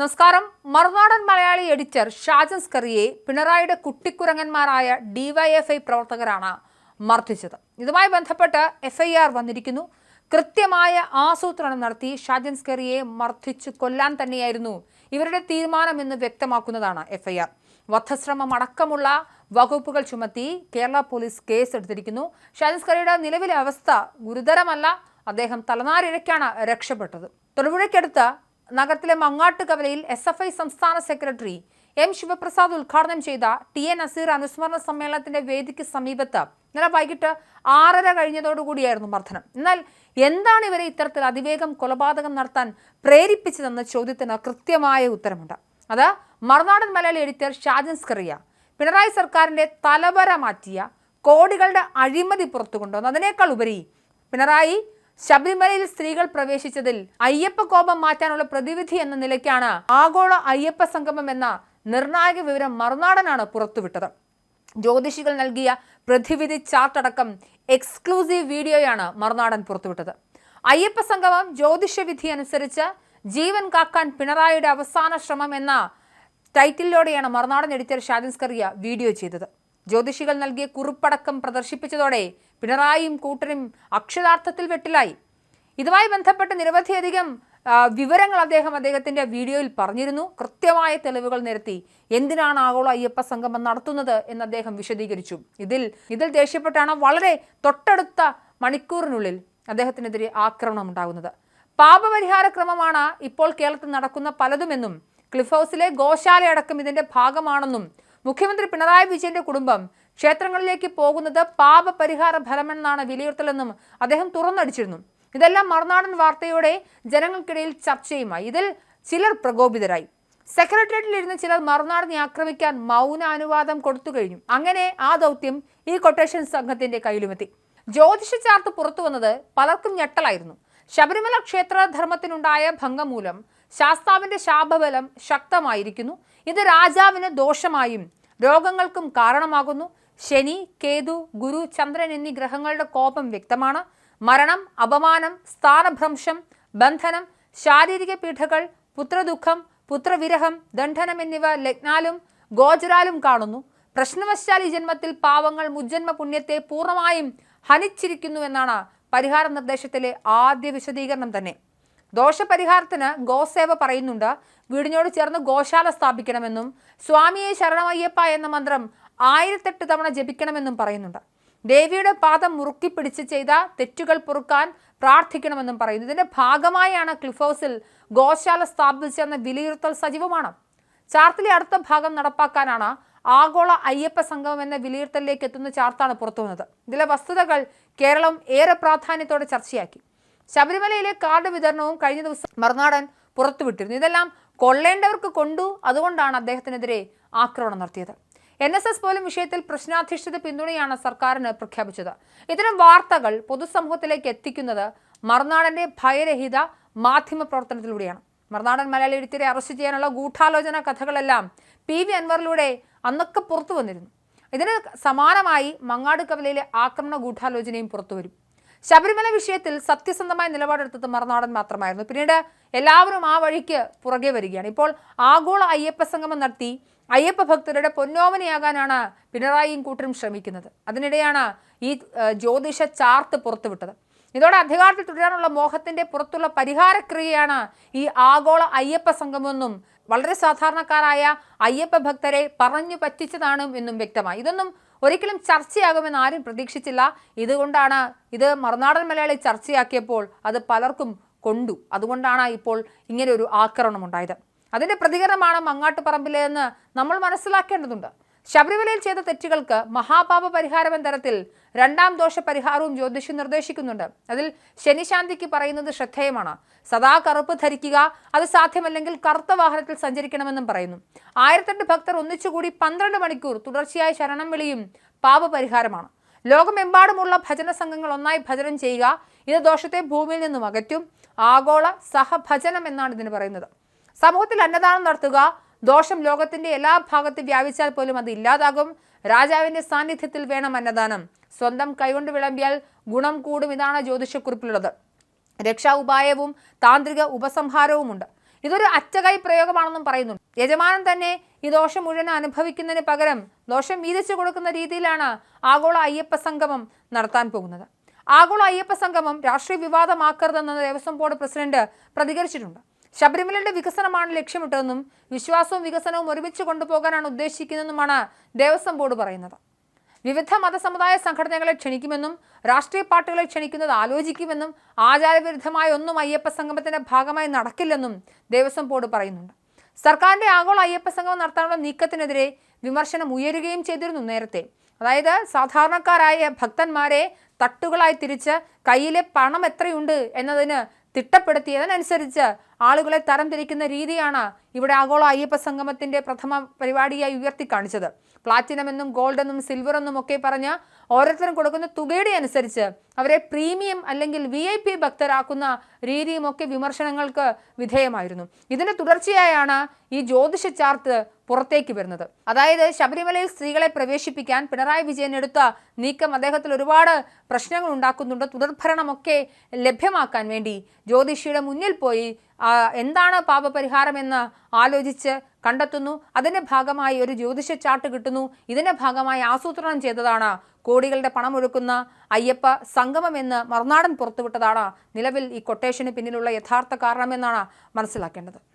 നമസ്കാരം. മറുനാടൻ മലയാളി എഡിറ്റർ ഷാജൻ സ്കറിയെ പിണറായിയുടെ കുട്ടിക്കുരങ്ങന്മാരായ ഡിവൈഎഫ്ഐ പ്രവർത്തകരാണ് മർദ്ദിച്ചത്. ഇതുമായി ബന്ധപ്പെട്ട് എഫ്ഐആർ വന്നിരിക്കുന്നു. കൃത്യമായ ആസൂത്രണം നടത്തി ഷാജൻ സ്കറിയെ മർദ്ദിച്ചു കൊല്ലാൻ തന്നെയായിരുന്നു ഇവരുടെ തീരുമാനമെന്ന് വ്യക്തമാക്കുന്നതാണ് എഫ്ഐആർ വധശ്രമം അടക്കമുള്ള വകുപ്പുകൾ ചുമത്തി കേരള പോലീസ് കേസ് എടുത്തിരിക്കുന്നു ഷാജൻ സ്കറിയുടെ നിലവിലെ അവസ്ഥ ഗുരുതരമല്ല. അദ്ദേഹം തലനാരിഴയ്ക്കാണ് രക്ഷപ്പെട്ടത്. തൊടുപുഴയ്ക്കടുത്ത് നഗരത്തിലെ മങ്ങാട്ടുകവലയിൽ എസ് എഫ് ഐ സംസ്ഥാന സെക്രട്ടറി എം ശിവപ്രസാദ് ഉദ്ഘാടനം ചെയ്ത ടി എ നസീർ അനുസ്മരണ സമ്മേളനത്തിന്റെ വേദിക്ക് സമീപത്ത് ഇന്നലെ വൈകിട്ട് ആറര കഴിഞ്ഞതോടുകൂടിയായിരുന്നു മർദ്ദനം. എന്നാൽ എന്താണ് ഇവരെ ഇത്തരത്തിൽ അതിവേഗം കൊലപാതകം നടത്താൻ പ്രേരിപ്പിച്ചതെന്ന ചോദ്യത്തിന് കൃത്യമായ ഉത്തരമുണ്ട്. അത് മറുനാടൻ മലയാളി എഡിറ്റർ ഷാജൻ സ്കറിയ പിണറായി സർക്കാരിന്റെ തലവര മാറ്റിയ കോടികളുടെ അഴിമതി പുറത്തു കൊണ്ടുവന്നു അതിനേക്കാൾ ഉപരി പിണറായി ശബരിമലയിൽ സ്ത്രീകൾ പ്രവേശിച്ചതിൽ അയ്യപ്പ കോപം മാറ്റാനുള്ള പ്രതിവിധി എന്ന നിലയ്ക്കാണ് ആഗോള അയ്യപ്പ സംഗമം എന്ന നിർണായക വിവരം മറുനാടനാണ് പുറത്തുവിട്ടത്. ജ്യോതിഷികൾ നൽകിയ പ്രതിവിധി ചാർട്ടടക്കം എക്സ്ക്ലൂസീവ് വീഡിയോയാണ് മറുനാടൻ പുറത്തുവിട്ടത്. അയ്യപ്പ സംഗമം ജ്യോതിഷവിധി അനുസരിച്ച് ജീവൻ കാക്കാൻ പിണറായിയുടെ അവസാന ശ്രമം എന്ന ടൈറ്റിലോടെയാണ് മറുനാടൻ എഡിറ്റർ ഷാദിൻസ്കറിയ വീഡിയോ ചെയ്തത്. ജ്യോതിഷികൾ നൽകിയ കുറിപ്പടക്കം പ്രദർശിപ്പിച്ചതോടെ പിണറായിയും കൂട്ടരും അക്ഷരാർത്ഥത്തിൽ വെട്ടിലായി. ഇതുമായി ബന്ധപ്പെട്ട് നിരവധിയധികം വിവരങ്ങൾ അദ്ദേഹം അദ്ദേഹത്തിന്റെ വീഡിയോയിൽ പറഞ്ഞിരുന്നു. കൃത്യമായ തെളിവുകൾ നിരത്തി എന്തിനാണ് ആഗോള അയ്യപ്പ സംഗമം നടത്തുന്നത് എന്ന് അദ്ദേഹം വിശദീകരിച്ചു. ഇതിൽ ഇതിൽ ദേഷ്യപ്പെട്ടാണ് വളരെ തൊട്ടടുത്ത മണിക്കൂറിനുള്ളിൽ അദ്ദേഹത്തിനെതിരെ ആക്രമണം ഉണ്ടാകുന്നത്. പാപപരിഹാര ക്രമമാണ് ഇപ്പോൾ കേരളത്തിൽ നടക്കുന്ന പലതുമെന്നും ക്ലിഫ് ഹൗസിലെ ഗോശാലയടക്കം ഇതിന്റെ ഭാഗമാണെന്നും മുഖ്യമന്ത്രി പിണറായി വിജയന്റെ കുടുംബം ക്ഷേത്രങ്ങളിലേക്ക് പോകുന്നത് പാപപരിഹാര ഫലമെന്നാണ് വിലയിരുത്തലെന്നും അദ്ദേഹം തുറന്നടിച്ചിരുന്നു. ഇതെല്ലാം മറുനാടൻ വാർത്തയോടെ ജനങ്ങൾക്കിടയിൽ ചർച്ചയുമായി. ഇതിൽ ചിലർ പ്രകോപിതരായി. സെക്രട്ടേറിയറ്റിൽ ഇരുന്ന് ചിലർ മറുനാടിനെ ആക്രമിക്കാൻ മൗന അനുവാദം കൊടുത്തു കഴിഞ്ഞു. അങ്ങനെ ആ ദൗത്യം ഈ കൊട്ടേഷൻ സംഘത്തിന്റെ കയ്യിലുമെത്തി. ജ്യോതിഷ ചാർത്ത് പുറത്തു വന്നത് പലർക്കും ഞെട്ടലായിരുന്നു. ശബരിമല ക്ഷേത്രധർമ്മത്തിനുണ്ടായ ഭംഗം മൂലം ശാസ്താവിന്റെ ശാപബലം ശക്തമായിരിക്കുന്നു. ഇത് രാജാവിന് ദോഷമായും രോഗങ്ങൾക്കും കാരണമാകുന്നു. ശനി കേതു ഗുരു ചന്ദ്രൻ എന്നീ ഗ്രഹങ്ങളുടെ കോപം വ്യക്തമാണ്. മരണം അപമാനം സ്ഥാനഭ്രംശം ബന്ധനം ശാരീരിക പീഠകൾ പുത്രദുഃഖം പുത്രവിരഹം ദണ്ഡനം എന്നിവ ലഗ്നാലും ഗോചരാലും കാണുന്നു. പ്രശ്നവശാൽ ഈ ജന്മത്തിൽ പാവങ്ങൾ മുജ്ജന്മ പുണ്യത്തെ പൂർണമായും ഹനിച്ചിരിക്കുന്നു എന്നാണ് പരിഹാര നിർദ്ദേശത്തിലെ ആദ്യ വിശദീകരണം തന്നെ. ദോഷപരിഹാരത്തിന് ഗോസേവ പറയുന്നുണ്ട്. വീടിനോട് ചേർന്ന് ഗോശാല സ്ഥാപിക്കണമെന്നും സ്വാമിയെ ശരണമയ്യപ്പ എന്ന മന്ത്രം ആയിരത്തെട്ട് തവണ ജപിക്കണമെന്നും പറയുന്നുണ്ട്. ദേവിയുടെ പാദം മുറുക്കി പിടിച്ച് ചെയ്ത തെറ്റുകൾ പൊറുക്കാൻ പ്രാർത്ഥിക്കണമെന്നും പറയുന്നു. ഇതിന്റെ ഭാഗമായാണ് ക്ലിഫ് ഹൗസിൽ ഗോശാല സ്ഥാപിച്ചെന്ന വിലയിരുത്തൽ സജീവമാണ്. ചാർത്തിലെ അടുത്ത ഭാഗം നടപ്പാക്കാനാണ് ആഗോള അയ്യപ്പ സംഗമം എന്ന വിലയിരുത്തലിലേക്ക് എത്തുന്ന ചാർത്താണ് പുറത്തു വന്നത്. ഇതിലെ വസ്തുതകൾ കേരളം ഏറെ പ്രാധാന്യത്തോടെ ചർച്ചയാക്കി. ശബരിമലയിലെ കാർഡ് വിതരണവും കഴിഞ്ഞ ദിവസം മറുനാടൻ പുറത്തുവിട്ടിരുന്നു. ഇതെല്ലാം കൊള്ളേണ്ടവർക്ക് കൊണ്ടു അതുകൊണ്ടാണ് അദ്ദേഹത്തിനെതിരെ ആക്രമണം നടത്തിയത്. എൻ എസ് എസ് പോലും വിഷയത്തിൽ പ്രശ്നാധിഷ്ഠിത പിന്തുണയാണ് സർക്കാരിന് പ്രഖ്യാപിച്ചത്. ഇത്തരം വാർത്തകൾ പൊതുസമൂഹത്തിലേക്ക് എത്തിക്കുന്നത് മറുനാടന്റെ ഭയരഹിത മാധ്യമ പ്രവർത്തനത്തിലൂടെയാണ്. മറുനാടൻ മലയാളി എഴുത്തിരെ അറസ്റ്റ് ചെയ്യാനുള്ള ഗൂഢാലോചന കഥകളെല്ലാം പി വി അൻവറിലൂടെ അന്നൊക്കെ പുറത്തു വന്നിരുന്നു. ഇതിന് സമാനമായി മങ്ങാട് കവലയിലെ ആക്രമണ ഗൂഢാലോചനയും പുറത്തുവരും ശബരിമല വിഷയത്തിൽ സത്യസന്ധമായ നിലപാടെടുത്തത് മറുനാടൻ മാത്രമായിരുന്നു. പിന്നീട് എല്ലാവരും ആ വഴിക്ക് പുറകെ വരികയാണ്. ഇപ്പോൾ ആഗോള അയ്യപ്പ സംഗമം നടത്തി അയ്യപ്പ ഭക്തരുടെ പൊന്നോമനയാകാനാണ് പിണറായിയും കൂട്ടരും ശ്രമിക്കുന്നത്. അതിനിടെയാണ് ഈ ജ്യോതിഷ ചാർട്ട് പുറത്തുവിട്ടത്. ഇതോടെ അധികാരത്തിൽ തുടരാനുള്ള മോഹത്തിന്റെ പുറത്തുള്ള പരിഹാരക്രിയയാണ് ഈ ആഗോള അയ്യപ്പ സംഘമെന്നും വളരെ സാധാരണക്കാരായ അയ്യപ്പ ഭക്തരെ പറഞ്ഞു പറ്റിച്ചതാണ് എന്നും വ്യക്തമായി. ഇതൊന്നും ഒരിക്കലും ചർച്ചയാകുമെന്ന് ആരും പ്രതീക്ഷിച്ചില്ല. ഇതുകൊണ്ടാണ് ഇത് മറുനാടൻ മലയാളി ചർച്ചയാക്കിയപ്പോൾ അത് പലർക്കും കൊണ്ടു. അതുകൊണ്ടാണ് ഇപ്പോൾ ഇങ്ങനെ ഒരു ആക്രമണം ഉണ്ടായത് അതിന്റെ പ്രതികരണമാണ് മങ്ങാട്ടുപറമ്പിലെ എന്ന് നമ്മൾ മനസ്സിലാക്കേണ്ടതുണ്ട്. ശബരിമലയിൽ ചെയ്ത തെറ്റുകൾക്ക് മഹാപാപ പരിഹാരം എന്ന തരത്തിൽ രണ്ടാം ദോഷ പരിഹാരവും ജ്യോതിഷം നിർദ്ദേശിക്കുന്നുണ്ട്. അതിൽ ശനിശാന്തിക്ക് പറയുന്നത് ശ്രദ്ധേയമാണ്. സദാ കറുപ്പ് ധരിക്കുക അത് സാധ്യമല്ലെങ്കിൽ കറുത്ത വാഹനത്തിൽ സഞ്ചരിക്കണമെന്നും പറയുന്നു. ആയിരത്തെട്ട് ഭക്തർ ഒന്നിച്ചുകൂടി പന്ത്രണ്ട് മണിക്കൂർ തുടർച്ചയായ ശരണം വിളിയും പാപപരിഹാരമാണ്. ലോകമെമ്പാടുമുള്ള ഭജന സംഘങ്ങൾ ഒന്നായി ഭജനം ചെയ്യുക ഇത് ദോഷത്തെ ഭൂമിയിൽ നിന്നും അകറ്റും. ആഗോള സഹഭജനം എന്നാണ് ഇതിന് പറയുന്നത്. സമൂഹത്തിൽ അന്നദാനം നടത്തുക ദോഷം ലോകത്തിന്റെ എല്ലാ ഭാഗത്തും വ്യാപിച്ചാൽ പോലും അത് ഇല്ലാതാകും. രാജാവിന്റെ സാന്നിധ്യത്തിൽ വേണം അന്നദാനം. സ്വന്തം കൈകൊണ്ട് വിളമ്പിയാൽ ഗുണം കൂടും ഇതാണ് ജ്യോതിഷക്കുറിപ്പിലുള്ളത്. രക്ഷാ ഉപായവും താന്ത്രിക ഉപസംഹാരവുമുണ്ട്. ഇതൊരു അച്ചകൈ പ്രയോഗമാണെന്നും പറയുന്നു യജമാനൻ തന്നെ ഈ ദോഷം മുഴുവൻ അനുഭവിക്കുന്നതിന് പകരം ദോഷം വീതിച്ചു കൊടുക്കുന്ന രീതിയിലാണ് ആഗോള അയ്യപ്പ സംഗമം നടത്താൻ പോകുന്നത്. ആഗോള അയ്യപ്പ സംഗമം രാഷ്ട്രീയ വിവാദമാക്കരുതെന്ന് ദേവസ്വം ബോർഡ് പ്രസിഡന്റ് പ്രതികരിച്ചിട്ടുണ്ട്. ശബരിമലയുടെ വികസനമാണ് ലക്ഷ്യമിട്ടതെന്നും വിശ്വാസവും വികസനവും ഒരുമിച്ച് കൊണ്ടുപോകാനാണ് ഉദ്ദേശിക്കുന്നതെന്നുമാണ് ദേവസ്വം ബോർഡ് പറയുന്നത്. വിവിധ മതസമുദായ സംഘടനകളെ ക്ഷണിക്കുമെന്നും രാഷ്ട്രീയ പാർട്ടികളെ ക്ഷണിക്കുന്നത് ആലോചിക്കുമെന്നും ആചാരവിരുദ്ധമായ ഒന്നും അയ്യപ്പ സംഗമത്തിന്റെ ഭാഗമായി നടക്കില്ലെന്നും ദേവസ്വം ബോർഡ് പറയുന്നുണ്ട്. സർക്കാരിന്റെ ആഗോള അയ്യപ്പ സംഗമം നടത്താനുള്ള നീക്കത്തിനെതിരെ വിമർശനം ഉയരുകയും ചെയ്തിരുന്നു നേരത്തെ. അതായത് സാധാരണക്കാരായ ഭക്തന്മാരെ തട്ടുകളായി തിരിച്ച് കയ്യിലെ പണം എത്രയുണ്ട് എന്നതിന് തിട്ടപ്പെടുത്തിയതിനനുസരിച്ച് ആളുകളെ തരംതിരിക്കുന്ന രീതിയാണ് ഇവിടെ ആഗോള അയ്യപ്പ സംഗമത്തിന്റെ പ്രഥമ പരിപാടിയായി ഉയർത്തി കാണിച്ചത് പ്ലാറ്റിനം എന്നും ഗോൾഡ് എന്നും സിൽവർ എന്നും ഒക്കെ പറഞ്ഞ് ഓരോരുത്തരും കൊടുക്കുന്ന തുകയുടെ അനുസരിച്ച് അവരെ പ്രീമിയം അല്ലെങ്കിൽ വി ഐ പി ഭക്തരാക്കുന്ന രീതിയും ഒക്കെ വിമർശനങ്ങൾക്ക് വിധേയമായിരുന്നു. ഇതിന്റെ തുടർച്ചയായാണ് ഈ ജ്യോതിഷ ചാർട്ട് പുറത്തേക്ക് വരുന്നത്. അതായത് ശബരിമലയിൽ സ്ത്രീകളെ പ്രവേശിപ്പിക്കാൻ പിണറായി വിജയൻ എടുത്ത നീക്കം അദ്ദേഹത്തിൽ ഒരുപാട് പ്രശ്നങ്ങൾ ഉണ്ടാക്കുന്നുണ്ട്. തുടർഭരണമൊക്കെ ലഭ്യമാക്കാൻ വേണ്ടി ജ്യോതിഷിയുടെ മുന്നിൽ പോയി എന്താണ് പാപപരിഹാരമെന്ന് ആലോചിച്ച് കണ്ടെത്തുന്നു. അതിന്റെ ഭാഗമായി ഒരു ജ്യോതിഷ ചാർട്ട് കിട്ടുന്നു. ഇതിന്റെ ഭാഗമായി ആസൂത്രണം ചെയ്തതാണ്. കോടികളുടെ പണമൊഴുക്കുന്ന അയ്യപ്പ സംഗമം എന്ന് മറുനാടൻ പുറത്തുവിട്ടതാണ്. നിലവിൽ ഈ കൊട്ടേഷന് പിന്നിലുള്ള യഥാർത്ഥ കാരണമെന്നാണ് മനസ്സിലാക്കേണ്ടത്.